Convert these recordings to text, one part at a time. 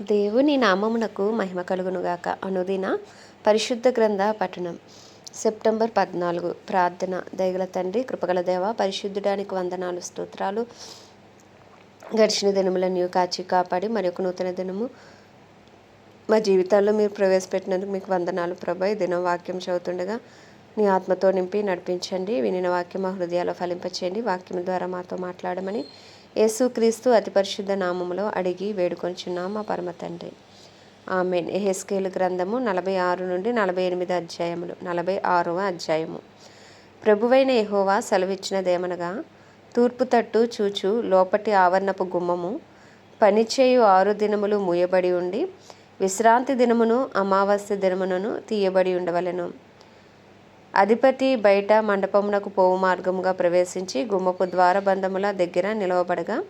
దేవుని నామమునకు మహిమ కలుగునుగాక. అనుదిన పరిశుద్ధ గ్రంథ పఠనం. సెప్టెంబర్ పద్నాలుగు. ప్రార్థన దయగల తండ్రి కృపగల దేవ పరిశుద్ధుడానికి వందనాలు స్తోత్రాలు. గడిచిన దినములను కాచి కాపాడి మరి ఒక నూతన దినము మా జీవితాల్లో మీరు ప్రవేశపెట్టినందుకు మీకు వందనాలు ప్రభా. ఈ దినం వాక్యం చదువుతుండగా నీ ఆత్మతో నింపి నడిపించండి. వినిన వాక్యం మా హృదయాల్లో ఫలింపచేయండి. వాక్యం ద్వారా మాతో మాట్లాడమని యేసుక్రీస్తు అతి పరిశుద్ధ నామములో అడిగి వేడుకొంచున్నాం మా పరమ తండ్రి. ఆమె ఎహెస్కేలు గ్రంథము నలభై ఆరు నుండి నలభై ఎనిమిది అధ్యాయములు నలభై ఆరవ అధ్యాయము. ప్రభువైన ఎహోవా సెలవిచ్చినదేమనగా తూర్పు తట్టు చూచు లోపటి ఆవరణపు గుమ్మము పనిచేయు ఆరు దినములు మూయబడి ఉండి విశ్రాంతి దినమును అమావాస్య దినమునను తీయబడి ఉండవలెను. అధిపతి బయట మండపమునకు పోవు మార్గముగా ప్రవేశించి గుమ్మపు ద్వారబంధముల దగ్గర నిలవబడగా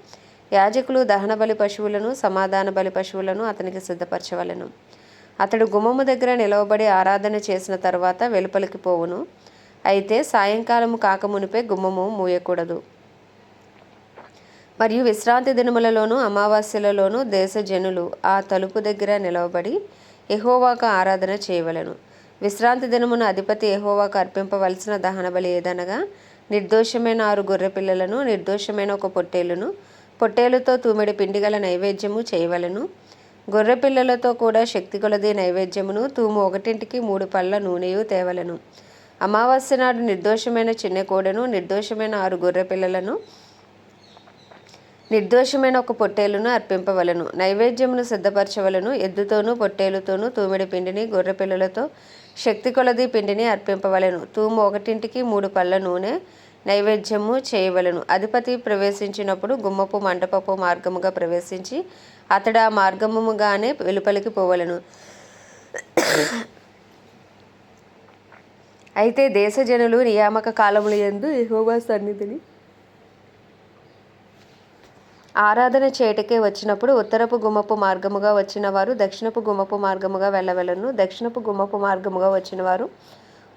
యాజకులు దహన బలి పశువులను సమాధాన బలి పశువులను అతనికి సిద్ధపరచవలెను. అతడు గుమ్మము దగ్గర నిలవబడి ఆరాధన చేసిన తర్వాత వెలుపలికి పోవును. అయితే సాయంకాలము కాకమునిపై గుమ్మము మూయకూడదు. మరియు విశ్రాంతి దినములలోనూ అమావాస్యలలోనూ దేశ జనులు ఆ తలుపు దగ్గర నిలవబడి ఎహోవాకు ఆరాధన చేయవలెను. విశ్రాంతి దినమున అధిపతి ఎహోవాకు అర్పింపవలసిన దహన బలి ఏదనగా నిర్దోషమైన ఆరు గొర్రె పిల్లలను నిర్దోషమైన ఒక పొట్టేలును పొట్టేలుతో తూమెడి పిండిగల నైవేద్యము చేయవలను. గొర్రె పిల్లలతో కూడా శక్తి కొలది నైవేద్యమును తూము ఒకటింటికి మూడు పళ్ళ నూనెయు తేవలను. అమావాస్య నాడు నిర్దోషమైన చిన్న కోడెను నిర్దోషమైన ఆరు గొర్రె పిల్లలను నిర్దోషమైన ఒక పొట్టేలును అర్పింపవలను. నైవేద్యమును సిద్ధపరచవలను. ఎద్దుతోనూ పొట్టేలుతోనూ తూమిడి పిండిని గొర్రె పిల్లలతో శక్తి కొలది పిండిని అర్పింపవలను. తూము ఒకటింటికి మూడు పళ్ళ నూనె నైవేద్యము చేయవలను. అధిపతి ప్రవేశించినప్పుడు గుమ్మపు మండపపు మార్గముగా ప్రవేశించి అతడు ఆ మార్గముగానే వెలుపలికి పోవలను. అయితే దేశజనులు నియామక కాలములు ఎందు యహోవా సన్నిధిని ఆరాధన చేటకే వచ్చినప్పుడు ఉత్తరపు గుమ్మపు మార్గముగా వచ్చిన వారు దక్షిణపు గుమ్మపు మార్గముగా వెళ్ళవలను. దక్షిణపు గుమ్మపు మార్గముగా వచ్చిన వారు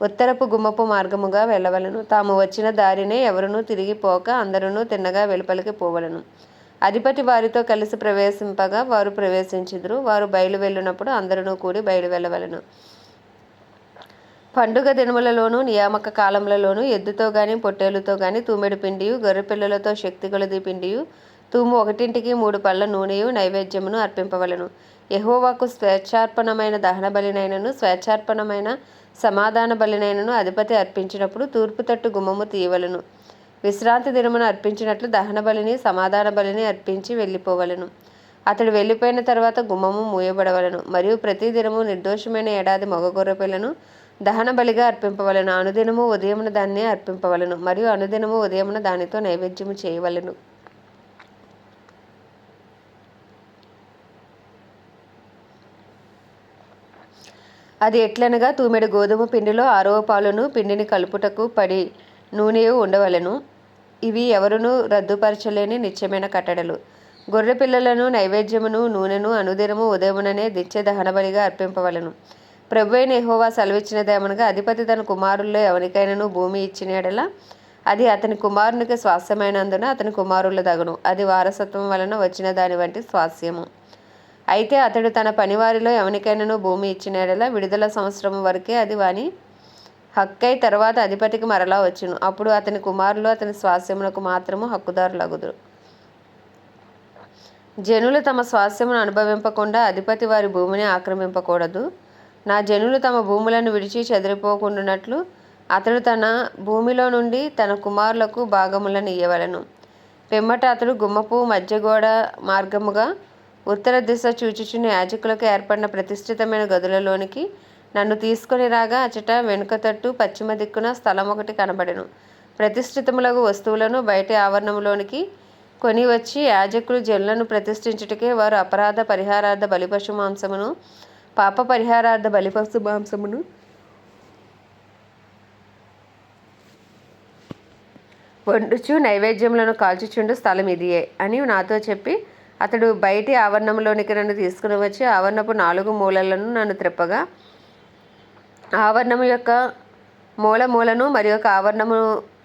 ఉత్తరపు గుమ్మపు మార్గముగా వెళ్ళవలను. తాము వచ్చిన దారినే ఎవరునూ తిరిగి పోక అందరూ తిన్నగా వెలుపలికి పోవలను. అధిపతి వారితో కలిసి ప్రవేశింపగా వారు ప్రవేశించుదురు. వారు బయలు వెళ్ళినప్పుడు అందరూ కూడి బయలు వెళ్ళవలను. పండుగ దినములలోనూ నియామక కాలములలోనూ ఎద్దుతో గాని పొట్టేలుతో గాని తూమెడు పిండియు గొర్రెపిల్లలతో శక్తి కొలది పిండియు తూము ఒకటింటికి మూడు పళ్ళ నూనెయు నైవేద్యమును అర్పింపవలను. యహోవాకు స్వేచ్ఛార్పణమైన దహన బలినైనను స్వేచ్ఛార్పణమైన సమాధాన బలినైనను అధిపతి అర్పించినప్పుడు తూర్పు తట్టు గుమ్మము తీయవలను. విశ్రాంతి దినమును అర్పించినట్లు దహన బలిని సమాధాన బలిని అర్పించి వెళ్ళిపోవలను. అతడు వెళ్ళిపోయిన తర్వాత గుమ్మము మూయబడవలను. మరియు ప్రతి దినము నిర్దోషమైన ఏడాది మగ పిల్లను దహన బలిగా అర్పింపవలను. అనుదినము ఉదయమున దాన్ని అర్పింపవలను. మరియు అనుదినము ఉదయమున దానితో నైవేద్యము చేయవలను. అది ఎట్లనగా తూమెడు గోధుమ పిండిలో ఆరవ పాలును పిండిని కలుపుటకు పడి నూనె ఉండవలెను. ఇవి ఎవరునూ రద్దుపరచలేని నిత్యమైన కట్టడలు. గొర్రె పిల్లలను నైవేద్యమును నూనెను అనుదినము ఉదయముననే దిచ్చే దహనబలిగా అర్పింపవలను. ప్రభు అయిన ఎహోవా సెలవిచ్చినదేమనగా అధిపతి తన కుమారుల్లో ఎవరికైనాను భూమి ఇచ్చిన ఎడల అది అతని కుమారునికి స్వాస్థ్యమైనందున అతని కుమారుల దగును. అది వారసత్వం వలన వచ్చిన దాని వంటి స్వాస్థ్యము. అయితే అతడు తన పనివారిలో ఎవనికైనాను భూమి ఇచ్చిన ఎడల విడుదల సంవత్సరం వరకే అది వాని హక్కై తర్వాత అధిపతికి మరలా వచ్చును. అప్పుడు అతని కుమారులు అతని స్వాస్థ్యములకు మాత్రము హక్కుదారులగుదురు. జనులు తమ స్వాస్థ్యమును అనుభవింపకుండా అధిపతి వారి భూమిని ఆక్రమింపకూడదు. నా జనులు తమ భూములను విడిచి చెదిరిపోకుండానట్లు అతడు తన భూమిలో నుండి తన కుమారులకు భాగములను ఇయ్యవలను. పిమ్మట అతడు గుమ్మపు మధ్యగోడ మార్గముగా ఉత్తర దిశ చూచుచుని యాజకులకు ఏర్పడిన ప్రతిష్ఠితమైన గదులలోనికి నన్ను తీసుకొని రాగా అచట వెనుక తట్టు పశ్చిమ దిక్కున స్థలం ఒకటి కనబడెను. ప్రతిష్ఠితములకు వస్తువులను బయటి ఆవరణంలోనికి కొని వచ్చి యాజకులు జనులను ప్రతిష్ఠించుటకే వారు అపరాధ పరిహారార్థ బలిపశు మాంసమును పాప పరిహారార్థ బలిపశు మాంసమును వండుచు నైవేద్యములను కాల్చుచుండు స్థలం ఇదియే అని నాతో చెప్పి అతడు బయటి ఆవరణంలోనికి నన్ను తీసుకుని వచ్చి ఆవరణపు నాలుగు మూలలను నన్ను త్రిప్పగా ఆవరణము యొక్క మూల మూలను మరి ఒక ఆవరణము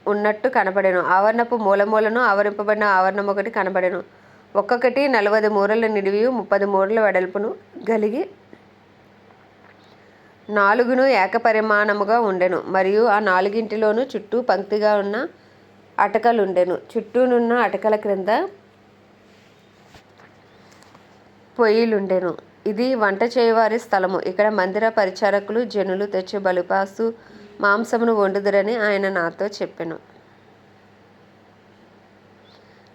ఉన్నట్టు కనపడెను. ఆవరణపు మూల మూలను ఆవరింపబడిన ఆవరణం ఒకటి కనబడెను ఒక్కొక్కటి నలభై మూరల నిడివి ముప్పది మూరల వెడల్పును కలిగి నాలుగును ఏకపరిమాణముగా ఉండెను. మరియు ఆ నాలుగింటిలోనూ చుట్టూ పంక్తిగా ఉన్న అటకలుండెను. చుట్టూనున్న అటకల క్రింద పొయ్యిలుండెను. ఇది వంట చేయవారి స్థలము. ఇక్కడ మందిర పరిచారకులు జనులు తెచ్చి బలిపాసు మాంసమును వండుదురని ఆయన నాతో చెప్పెను.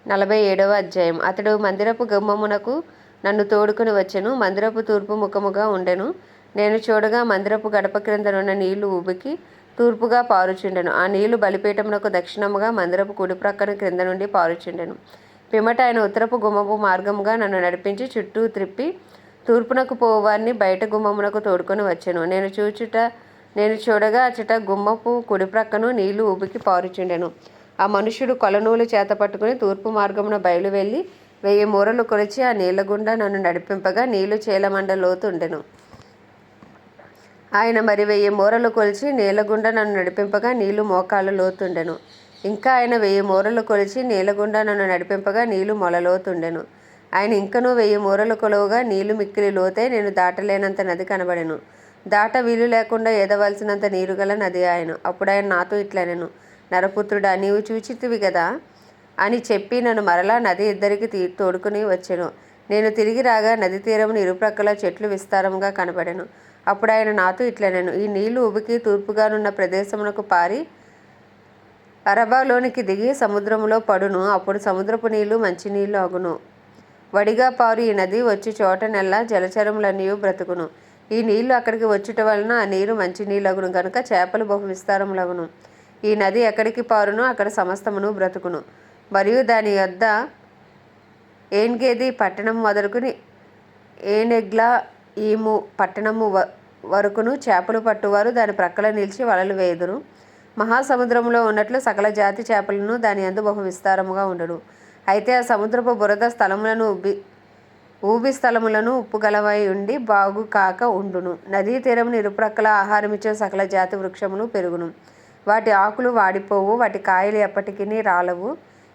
నలభై ఏడవ అధ్యాయం. అతడు మందిరపు గుమ్మమునకు నన్ను తోడుకుని వచ్చెను. మందిరపు తూర్పు ముఖముగా ఉండెను. నేను చూడగా మందిరపు గడప క్రిందనున్న నీళ్ళు ఉబికి తూర్పుగా పారుచుండెను. ఆ నీళ్ళు బలిపీఠమునకు దక్షిణముగా మందిరపు కుడి ప్రక్కన క్రింద నుండి పారుచుండెను. పిమ్మట ఆయన ఉత్తరపు గుమ్మపు మార్గముగా నన్ను నడిపించి చుట్టూ త్రిప్పి తూర్పునకు పోవారిని బయట గుమ్మమునకు తోడుకొని వచ్చాను. నేను చూచుట నేను చూడగా అచ్చట గుమ్మపు కుడి ప్రక్కను నీళ్ళు ఉబికి పారుచుండెను. ఆ మనుషుడు కొలనూలు చేత పట్టుకుని తూర్పు మార్గమున బయలు వెళ్ళి వెయ్యి మూరలు కొలిచి ఆ నీళ్ళ గుండా నన్ను నడిపింపగా నీళ్ళు చేలమండ లోతుండెను ఆయన మరి వెయ్యి మూరలు కొలిచి నీళ్ళగుండా నన్ను నడిపింపగా నీళ్ళు మోకాళ్ళ లోతుండెను ఇంకా ఆయన వెయ్యి మూరలు కొలిచి నీళ్ళగుండా నన్ను నడిపింపగా నీళ్ళు మొలలోతుండెను. ఆయన ఇంకనూ వెయ్యి మూరలు కొలువుగా నీళ్ళు మిక్కిలి లోతే నేను దాటలేనంత నది కనబడెను. దాట వీలు లేకుండా ఏదవలసినంత నీరు గల నది ఆయన. అప్పుడు ఆయన నాతో ఇట్లనెను. నరపుత్రుడా నీవు చూచితివి కదా అని చెప్పి నన్ను మరలా నది ఇద్దరికి తీ తోడుకుని వచ్చెను. నేను తిరిగి రాగా నది తీరమును ఇరుప్రక్కల చెట్లు విస్తారంగా కనబడెను. అప్పుడు ఆయన నాతో ఇట్లనెను. ఈ నీళ్ళు ఉబికి తూర్పుగానున్న ప్రదేశమునకు పారి అరబాలోనికి దిగి సముద్రములో పడును. అప్పుడు సముద్రపు నీళ్ళు మంచినీళ్ళు అగును. వడిగా పారు ఈ నది వచ్చి చోట నెల్ల జలచరములన్నీ బ్రతుకును. ఈ నీళ్ళు అక్కడికి వచ్చుట వలన ఆ నీరు మంచినీళ్ళు అగును కనుక చేపలు బహు విస్తారములగును ఈ నది ఎక్కడికి పారునో అక్కడ సమస్తమును బ్రతుకును. మరియు దాని యొద్ద ఏన్గేది పట్టణం మొదలుకుని ఏనెగ్లా ఈము పట్టణము వరకును చేపలు పట్టువారు దాని ప్రక్కల నిలిచి వలలు వేదురు. మహాసముద్రంలో ఉన్నట్లు సకల జాతి చేపలను దాని అందు బహు విస్తారముగా ఉండడు. అయితే ఆ సముద్రపు బురద స్థలములను ఉబ్బి ఊబి స్థలములను ఉప్పుగలవై ఉండి బాగు కాక ఉండును. నదీ తీరమును ఇరుప్రక్కల ఆహారమిచ్చే సకల జాతి వృక్షములు పెరుగును. వాటి ఆకులు వాడిపోవు వాటి కాయలు ఎప్పటికీ రాలవు.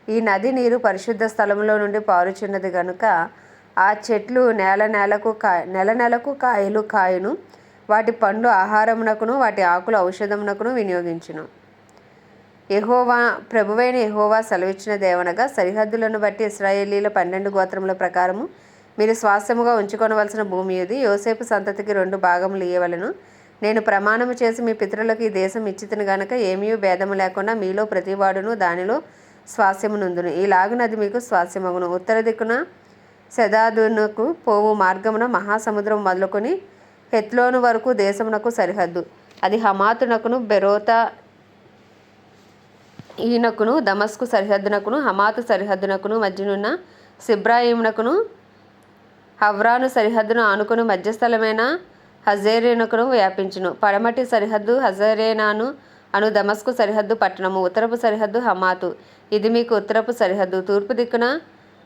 ఈ నది నీరు పరిశుద్ధ స్థలంలో నుండి పారుచున్నది గనుక ఆ చెట్లు నేల నేలకు కా నెల నెలకు కాయలు కాయను. వాటి పండ్లు ఆహారమునకును వాటి ఆకులు ఔషధమునకును వినియోగించును. ఎహోవా ప్రభువైన ఎహోవా సెలవిచ్చిన దేవనగా సరిహద్దులను బట్టి ఇస్రాయేలీల పన్నెండు గోత్రముల ప్రకారము మీరు స్వాస్థ్యముగా ఉంచుకొనవలసిన భూమి ఇది యోసేపు సంతతికి రెండు భాగములు ఇయ్యవలను. నేను ప్రమాణము చేసి మీ పితరులకు ఈ దేశం ఇచ్చితిని గనక ఏమీ భేదము లేకుండా మీలో ప్రతివాడును దానిలో స్వాస్యమునందును ఈలాగున అది మీకు స్వాస్యమగును ఉత్తర దిక్కున శదాదునకు పోవు మార్గమున మహాసముద్రం మొదలుకొని హెత్లోను వరకు దేశమునకు సరిహద్దు. అది హమాతునకును బెరోతా ఈనకును దమస్కు సరిహద్దునకును హమాతు సరిహద్దునకును మధ్యనున్న సిబ్రాయిమునకును హవ్రాను సరిహద్దును ఆనుకుని మధ్యస్థలమైన హజేరేనకును వ్యాపించును. పడమటి సరిహద్దు హజరేనాను అను దమస్కు సరిహద్దు పట్టణము ఉత్తరపు సరిహద్దు హమాతు. ఇది మీకు ఉత్తరపు సరిహద్దు. తూర్పు దిక్కున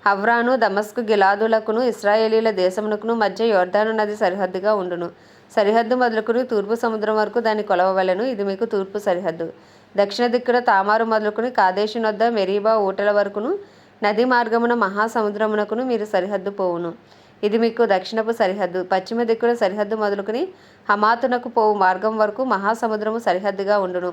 హవ్రాను దమస్కు గిలాదులకును ఇస్రాయేలీల దేశమునకును మధ్య యోర్దాను నది సరిహద్దుగా ఉండును. సరిహద్దు మొదలుకుని తూర్పు సముద్రం వరకు దాన్ని కొలవవలను ఇది మీకు తూర్పు సరిహద్దు. దక్షిణ దిక్కున తామారు మొదలుకుని కాదేశి నొద్ద మెరీబా ఊటల వరకును నది మార్గమున మహాసముద్రమునకును మీరు సరిహద్దు పోవును. ఇది మీకు దక్షిణపు సరిహద్దు. పశ్చిమ దిక్కున సరిహద్దు మొదలుకుని హమాతునకు పోవు మార్గం వరకు మహాసముద్రము సరిహద్దుగా ఉండును.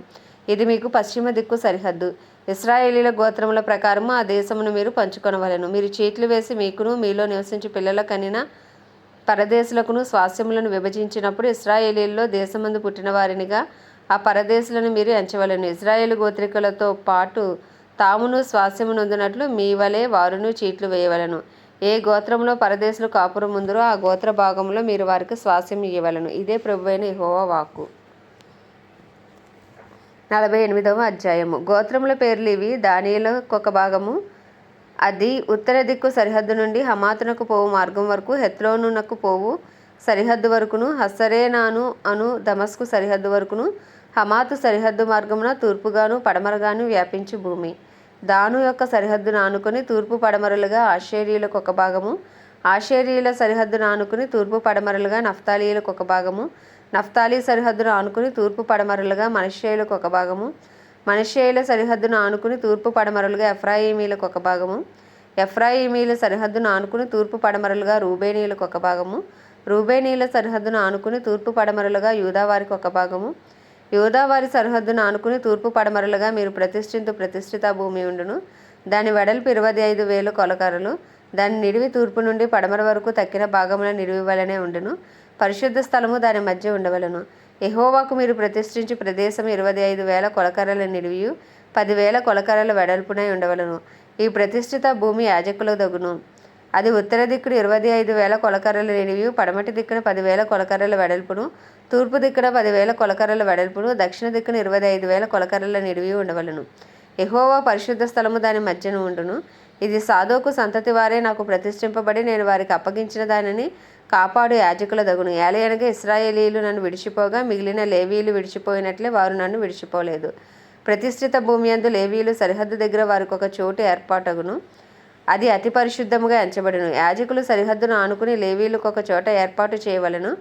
ఇది మీకు పశ్చిమ దిక్కు సరిహద్దు. ఇస్రాయేలీల గోత్రముల ప్రకారము ఆ దేశమును మీరు పంచుకొనవలెను. మీరు చీట్లు వేసి మీకును మీలో నివసించి పిల్లలకనిన పరదేశులకును స్వాస్యములను విభజించినప్పుడు ఇస్రాయేలీల్లో దేశమందు పుట్టిన వారినిగా ఆ పరదేశులను మీరు ఎంచవలెను. ఇజ్రాయేల్ గోత్రికలతో పాటు తామును స్వాస్యమునుందినట్లు మీ వలె వారును చీట్లు వేయవలెను. ఏ గోత్రంలో పరదేశులు కాపురం ముందురో ఆ గోత్ర భాగంలో మీరు వారికి స్వాస్యం ఇవ్వవలను ఇదే ప్రభువైన హోవా వాక్కు. నలభై ఎనిమిదవ అధ్యాయము. గోత్రముల పేర్లు ఇవి. దానిలో ఒక భాగము అది. ఉత్తర దిక్కు సరిహద్దు నుండి హమాతునకు పోవు మార్గం వరకు హెత్లోనునకు పోవు సరిహద్దు వరకును హస్సరేనాను అను దమస్కు సరిహద్దు వరకును హమాతు సరిహద్దు మార్గమున తూర్పుగాను పడమరగాను వ్యాపించి భూమి. దాను యొక్క సరిహద్దును ఆనుకుని తూర్పు పడమరలుగా ఆషేరీలకు ఒక భాగము ఆషేరీల సరిహద్దును ఆనుకుని తూర్పు పడమరలుగా నఫ్తాలీలకు ఒక భాగము నఫ్తాలీ సరిహద్దును ఆనుకుని తూర్పు పడమరలుగా మనషేయులకు ఒక భాగము మనషేయుల సరిహద్దును ఆనుకుని తూర్పు పడమరలుగా ఎఫ్రాయిమీలకు ఒక భాగము ఎఫ్రాయిమీల సరిహద్దును ఆనుకుని తూర్పు పడమరలుగా రూబేనీలకు ఒక భాగము రూబేనీల సరిహద్దును ఆనుకుని తూర్పు పడమరలుగా యూదావారికి ఒక భాగము యూదావారి సరిహద్దును ఆనుకుని తూర్పు పడమరలుగా మీరు ప్రతిష్ఠింతు ప్రతిష్ఠిత భూమి ఉండును. దాని వెడల్పు ఇరవై ఐదు వేలు కొలకరలు. దాని నిడివి తూర్పు నుండి పడమర వరకు తక్కిన భాగముల నిడివి వలనే ఉండును. పరిశుద్ధ స్థలము దాని మధ్య ఉండవలను. ఎహోవాకు మీరు ప్రతిష్ఠించి ప్రదేశం ఇరవై ఐదు వేల కొలకరల నిడివియు పదివేల కొలకరల వెడల్పునై ఉండవలను. ఈ ప్రతిష్ఠిత భూమి యాజకుల దగును అది ఉత్తర దిక్కున ఇరవై ఐదు వేల కొలకరల నిడివి పడమటి దిక్కున పదివేల కొలకరల వెడల్పును తూర్పు దిక్కున పదివేల కొలకరల వెడల్పును దక్షిణ దిక్కున ఇరవై ఐదు వేల కొలకరల నిడివి ఉండవలను. ఎహోవా పరిశుద్ధ స్థలము దాని మధ్యన ఉండును. ఇది సాధోకు సంతతి వారే నాకు ప్రతిష్ఠింపబడి నేను వారికి అప్పగించిన దానిని కాపాడు యాజకుల దగును. ఏలయనగా ఇస్రాయేలీలు నన్ను విడిచిపోగా మిగిలిన లేవీలు విడిచిపోయినట్లే వారు నన్ను విడిచిపోలేదు. ప్రతిష్ఠిత భూమి అందు లేవీలు సరిహద్దు దగ్గర వారికి ఒక చోటు ఏర్పాటగును. అది అతి పరిశుద్ధముగా ఎంచబడును. యాజకులు సరిహద్దును ఆనుకుని లేవీలకు ఒక చోట ఏర్పాటు చేయవలను.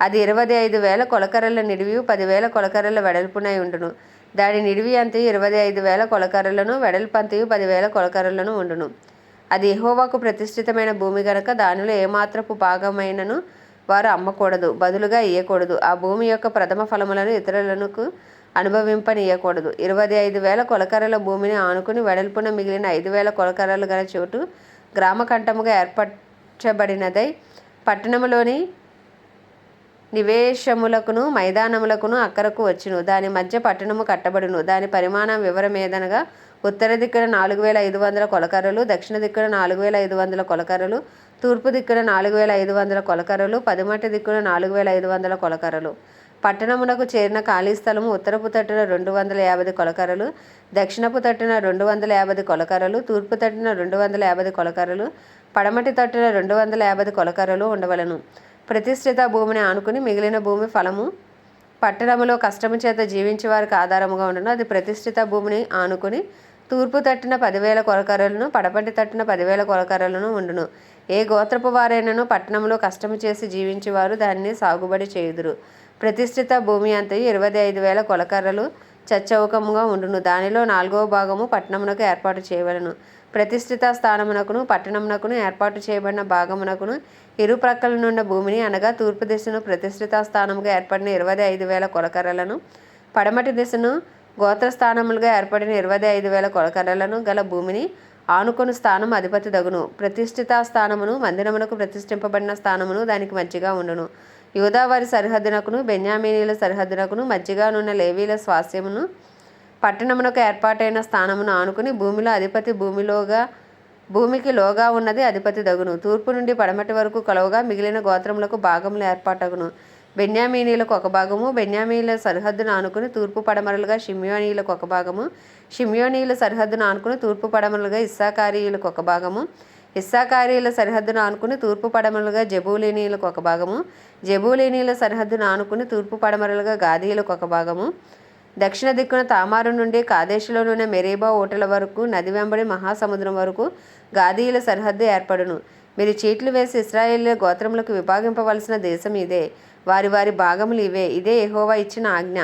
అది ఇరవై ఐదు వేల కొలకరల నిడివి పదివేల కొలకరల వెడల్పునై ఉండును. దాని నిడివి అంతయు ఇరవై ఐదు వేల కొలకరలను వెడల్పు అంతయు పదివేల కొలకరలను ఉండును. అది ఎహోవాకు ప్రతిష్ఠితమైన భూమి గనక దానిలో ఏమాత్రపు భాగమైనను వారు అమ్మకూడదు బదులుగా ఇయ్యకూడదు. ఆ భూమి యొక్క ప్రథమ ఫలములను ఇతరులకు అనుభవింపనీయకూడదు. ఇరవై ఐదు వేల కొలకర్రల భూమిని ఆనుకుని వెడల్పున మిగిలిన ఐదు వేల కొలకర్రలు గల చోటు గ్రామ కంఠముగా ఏర్పరచబడినదై పట్టణములోని నివేశములకును మైదానములకును అక్కరకు వచ్చును. దాని మధ్య పట్టణము కట్టబడును. దాని పరిమాణం వివరమేదనగా ఉత్తర దిక్కున నాలుగు వేల ఐదు వందల కొలకర్రలు దక్షిణ దిక్కున నాలుగు వేల ఐదు వందల కొలకర్రలు తూర్పు దిక్కున నాలుగు వేల ఐదు వందల కొలకర్రలు పదిమటి దిక్కున నాలుగు వేల ఐదు వందల కొలకర్రలు. పట్టణమునకు చేరిన ఖాళీ స్థలము ఉత్తరపు తట్టున రెండు వందల యాభై కొలకరలు దక్షిణపు తట్టున రెండు వందల యాభై కొలకరలు తూర్పు తట్టున రెండు వందల యాభై కొలకరలు పడమటి తట్టున రెండు వందల యాభై కొలకరలు ఉండవలను. ప్రతిష్ఠిత భూమిని ఆనుకుని మిగిలిన భూమి ఫలము పట్టణములో కష్టము చేత జీవించే వారికి ఆధారముగా ఉండను. అది ప్రతిష్ఠిత భూమిని ఆనుకుని తూర్పు తట్టున పదివేల కొలకరలను పడపటి తట్టున పదివేల కొలకర్రలను ఉండును. ఏ గోత్రపు వారైనను పట్టణంలో కష్టము చేసి జీవించేవారు దాన్ని సాగుబడి చేయుదురు. ప్రతిష్ఠిత భూమి అంతయు ఇరవై ఐదు వేల కొలకర్రలు చచ్చౌకముగా ఉండును. దానిలో నాలుగవ భాగము పట్టణమునకు ఏర్పాటు చేయవలను. ప్రతిష్ఠిత స్థానమునకును పట్టణమునకును ఏర్పాటు చేయబడిన భాగమునకును ఇరు ప్రక్కల నుండి భూమిని అనగా తూర్పు దిశను ప్రతిష్ఠిత స్థానముగా ఏర్పడిన ఇరవై ఐదు వేల కొలకర్రలను పడమటి దిశను గోత్రస్థానములుగా ఏర్పడిన ఇరవై ఐదు వేల కొలకర్రలను గల భూమిని ఆనుకొని స్థానం అధిపతి దగును. ప్రతిష్ఠిత స్థానమును మందిరమునకు ప్రతిష్ఠింపబడిన స్థానమును దానికి మధ్యగా ఉండును. యూదావారి సరిహద్దునకును బెన్యామీనీల సరిహద్దునకును మధ్యగానున్న లేవీల స్వాస్యమును పట్టణమునకు ఏర్పాటైన స్థానమును ఆనుకుని భూమిలో అధిపతి భూమిలోగా భూమికి లోగా ఉన్నది అధిపతి దగును. తూర్పు నుండి పడమటి వరకు కలవగా మిగిలిన గోత్రములకు భాగములు ఏర్పాటగును. బెన్యామీనీలకు ఒక భాగము బెన్యామీల సరిహద్దును ఆనుకుని తూర్పు పడమరలుగా షిమ్యోనీలకు ఒక భాగము షిమ్యోనీల సరిహద్దును ఆనుకుని తూర్పు పడమరలుగా ఇస్సాకారీయులకు ఒక భాగము ఇస్సాకారీల సరిహద్దును ఆనుకుని తూర్పు పడమరలుగా జబూలినీలకు ఒక భాగము జబూలినీల సరిహద్దును ఆనుకుని తూర్పు పడమరలుగా గాదీలకు ఒక భాగము. దక్షిణ దిక్కున తామారు నుండి కాదేశులోనున్న మెరీబా ఓటల వరకు నది వెంబడి మహాసముద్రం వరకు గాదీయుల సరిహద్దు ఏర్పడును. మీరు చీట్లు వేసి ఇస్రాయేల్ గోత్రములకు విభాగింపవలసిన దేశం ఇదే. వారి వారి భాగములు ఇవే. ఇదే ఎహోవా ఇచ్చిన ఆజ్ఞ.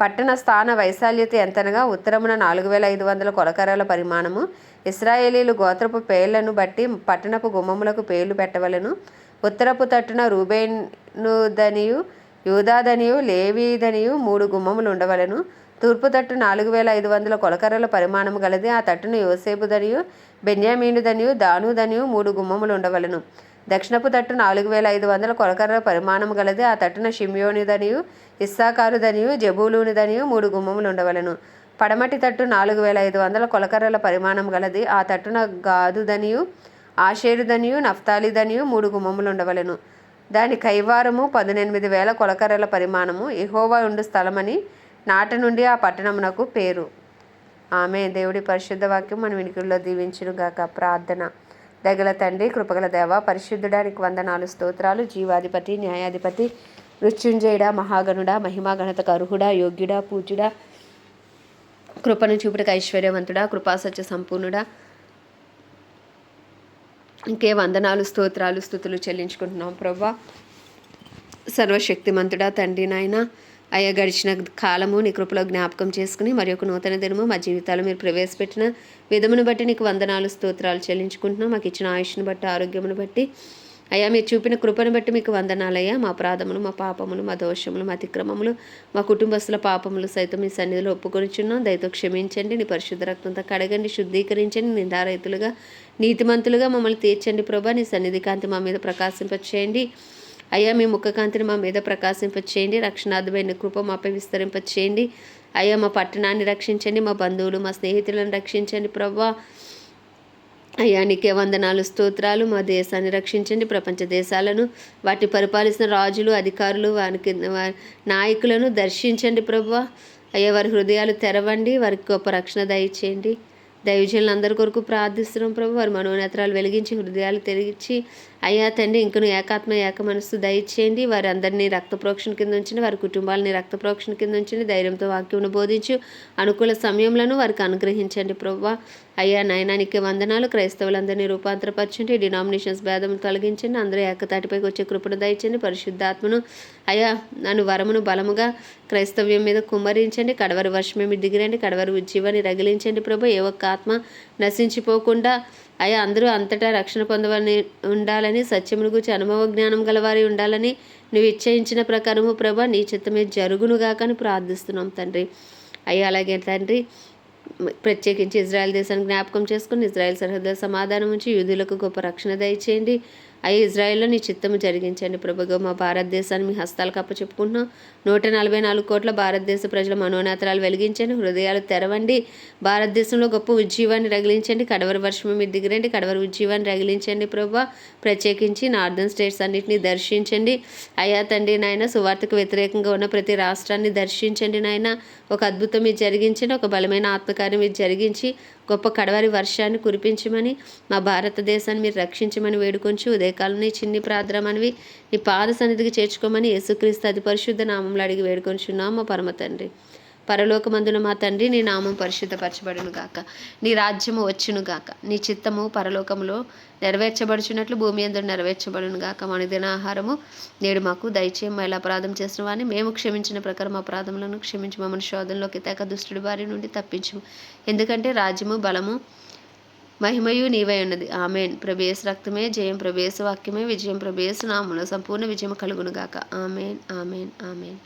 పట్టణ స్థాన వైశాల్యత ఎంతనగా ఉత్తరమున నాలుగు వేల ఐదు వందల కొలకరాల పరిమాణము. ఇస్రాయేలీలు గోత్రపు పేర్లను బట్టి పట్టణపు గుమ్మములకు పేర్లు పెట్టవలను. ఉత్తరపు తట్టున రూబేనుదనియు యూదాదనియు లేవీదనియు మూడు గుమ్మములు ఉండవలను. తూర్పు తట్టు నాలుగు వేల ఐదు వందల కొలకర్రల పరిమాణము గలది. ఆ తట్టును యోసేపుదనియు బెన్యామీనుదనియు దానుదనియు మూడు గుమ్మములు ఉండవలను. దక్షిణపు తట్టు నాలుగు వేల ఐదు వందల కొలకర్రల పరిమాణం గలది. ఆ తట్టున షిమ్యోనిదనియు ఇస్సాకారుదనియు జబూలునిదనియు మూడు గుమ్మములు ఉండవలను. పడమటి తట్టు నాలుగు వేల ఐదు వందల కొలకర్రల పరిమాణం గలది. ఆ తట్టున గాదుదనియు ఆషేరుదనియు నఫ్తాలిదనియు మూడు గుమ్మములు ఉండవలను. దాని కైవారము పదునెనిమిది వేల కొలకర్రల పరిమాణము. ఇహోవా ఉండు స్థలమని నాట నుండి ఆ పట్టణమునకు పేరు. ఆమె దేవుడి పరిశుద్ధ వాక్యం మన వినికిల్లో దీవించును గాక ప్రార్థన. దగల తండ్రి కృపగల దేవ పరిశుద్ధుడానికి వందనాలు స్తోత్రాలు జీవాధిపతి న్యాయాధిపతి మృత్యుంజయుడా మహాగణుడా మహిమాగణతకు అర్హుడా యోగ్యుడా పూజ్యుడా కృపను చూపుటకు ఐశ్వర్యవంతుడా కృపాసత్య సంపూర్ణుడా. ఇంకే వందనాలు స్తోత్రాలు స్థుతులు చెల్లించుకుంటున్నాం ప్రభా. సర్వశక్తిమంతుడా తండ్రి నాయన అయ్యా గడిచిన కాలము నీ కృపలో జ్ఞాపకం చేసుకుని మరి ఒక నూతన దినము మా జీవితాలు మీరు ప్రవేశపెట్టిన విధమును బట్టి నీకు వందనాలు స్తోత్రాలు చెల్లించుకుంటున్నాం. మాకు ఇచ్చిన ఆయుష్ను బట్టి ఆరోగ్యమును బట్టి. అయ్యా మీరు చూపిన కృపను బట్టి మీకు వందనాలయ్యా. మా ప్రాధములు మా పాపములు మా దోషములు మా అతిక్రమములు మా కుటుంబస్తుల పాపములు సైతం మీ సన్నిధిలో ఒప్పుకొనిచున్నాం. దయతో క్షమించండి నీ పరిశుద్ధ రక్తంతో కడగండి శుద్ధీకరించండి నిందారైతులుగా నీతిమంతులుగా మమ్మల్ని తీర్చండి ప్రభా. నీ సన్నిధి కాంతి మా మీద ప్రకాశింపచేయండి. అయ్యా మీ ముఖకాంతిని మా మీద ప్రకాశింపచేయండి. రక్షణార్థమైన కృప మాపై విస్తరింపచేయండి. అయ్యా మా పట్టణాన్ని రక్షించండి. మా బంధువులు మా స్నేహితులను రక్షించండి ప్రభా అయ్యా నీకే వందనాలు స్తోత్రాలు. మా దేశాన్ని రక్షించండి. ప్రపంచ దేశాలను వాటి పరిపాలిస్తున్న రాజులు అధికారులు వారికి నాయకులను దర్శించండి ప్రభా అయ్యా వారి హృదయాలు తెరవండి. వారికి గొప్ప రక్షణ దయచేయండి. దైవజనులందరి కొరకు ప్రార్థిస్తున్నాం ప్రభు వారి మనోనేత్రాలు వెలిగించి హృదయాలు తెరిచి అయ్యా తండ్రి ఇంకను ఏకాత్మ ఏక మనస్సు దయచేయండి. వారి అందరినీ రక్త ప్రోక్షణ కింద ఉంచండి. వారి కుటుంబాలని రక్త ప్రోక్షణ కింద ఉంచండి. ధైర్యంతో వాక్యం బోధించు. అనుకూల సమయంలో వారికి అనుగ్రహించండి ప్రభు అయ్యా నయనానికి వందనాలు. క్రైస్తవులందరినీ రూపాంతరపరచండి. డినామినేషన్స్ భేదం తొలగించండి. అందరూ ఏకతాటిపైకి వచ్చే కృపను దయచండి పరిశుద్ధాత్మను అయ్యా నన్ను వరమును బలముగా క్రైస్తవ్యం మీద కుమ్మరించండి. కడవరి వర్షమే మీరు దిగిరండి. కడవరి ఉజ్జీవాన్ని రగిలించండి. ప్రభు ఏ ఒక్క ఆత్మ నశించిపోకుండా అయ్యా అందరూ అంతటా రక్షణ పొందవని ఉండాలని సత్యమును గురించి అనుభవ జ్ఞానం గలవారి ఉండాలని నువ్వు ఇచ్చయించిన ప్రకారము ప్రభ నీ చిత్తమే జరుగునుగాకని ప్రార్థిస్తున్నాం తండ్రి. అయ్యా అలాగే తండ్రి ప్రత్యేకించి ఇజ్రాయెల్ దేశాన్ని జ్ఞాపకం చేసుకుని ఇజ్రాయెల్ సరిహద్దుల సమాధానం ఉంచి యూదులకు గొప్ప రక్షణ దయచేయండి. అయ్యి ఇజ్రాయెల్లో నీ చిత్తము జరిగించండి ప్రభుగా. మా భారతదేశాన్ని మీ హస్తాలకు అప్పచెప్పుకుంటున్నాం నూట నలభై నాలుగు కోట్ల భారతదేశ ప్రజల మనోనేతరాలు వెలిగించండి. హృదయాలు తెరవండి. భారతదేశంలో గొప్ప ఉజ్జీవాన్ని రగిలించండి. కడవరి వర్షం మీరు దిగిరండి. కడవరి ఉజ్జీవాన్ని రగిలించండి ప్రభు ప్రత్యేకించి నార్థన్ స్టేట్స్ అన్నింటినీ దర్శించండి. అయ్యా తండ్రి నాయన సువార్తకు వ్యతిరేకంగా ఉన్న ప్రతి రాష్ట్రాన్ని దర్శించండి నాయన. ఒక అద్భుతం మీరు జరిగించండి. ఒక బలమైన ఆత్మకార్యం మీరు జరిగించి గొప్ప కడవరి వర్షాన్ని కురిపించమని మా భారతదేశాన్ని మీరు రక్షించమని వేడుకొంచు. ఉదయకాలం చిన్ని ప్రార్థనమనివి. నీ పాద సన్నిధికి చేర్చుకోమని యేసుక్రీస్తు అతి పరిశుద్ధ నామంలో అడిగి వేడుకొంచున్నాం మా పరమ తండ్రి. పరలోకమందున మా తండ్రి నీ నామం పరిశుద్ధపరచబడును గాక నీ రాజ్యము వచ్చును గాక నీ చిత్తము పరలోకములో నెరవేర్చబడుచున్నట్లు భూమి అందరూ నెరవేర్చబడును గాక మన దినాహారము నేడు మాకు దయచేయం ఎలా అపరాధం చేసిన వారిని మేము క్షమించిన ప్రకారం అపరాధములను క్షమించి మమ్మల్ని శోధనలోకి తెక దుష్టుడి వారి నుండి తప్పించము. ఎందుకంటే రాజ్యము బలము మహిమయు నీవై ఉన్నది. ఆమెన్. ప్రభేస్ రక్తమే జయం ప్రభేస్ వాక్యమే విజయం ప్రభేస్ నాముల సంపూర్ణ విజయం కలుగునుగాక. ఆమెన్. ఆమెన్. ఆమెన్.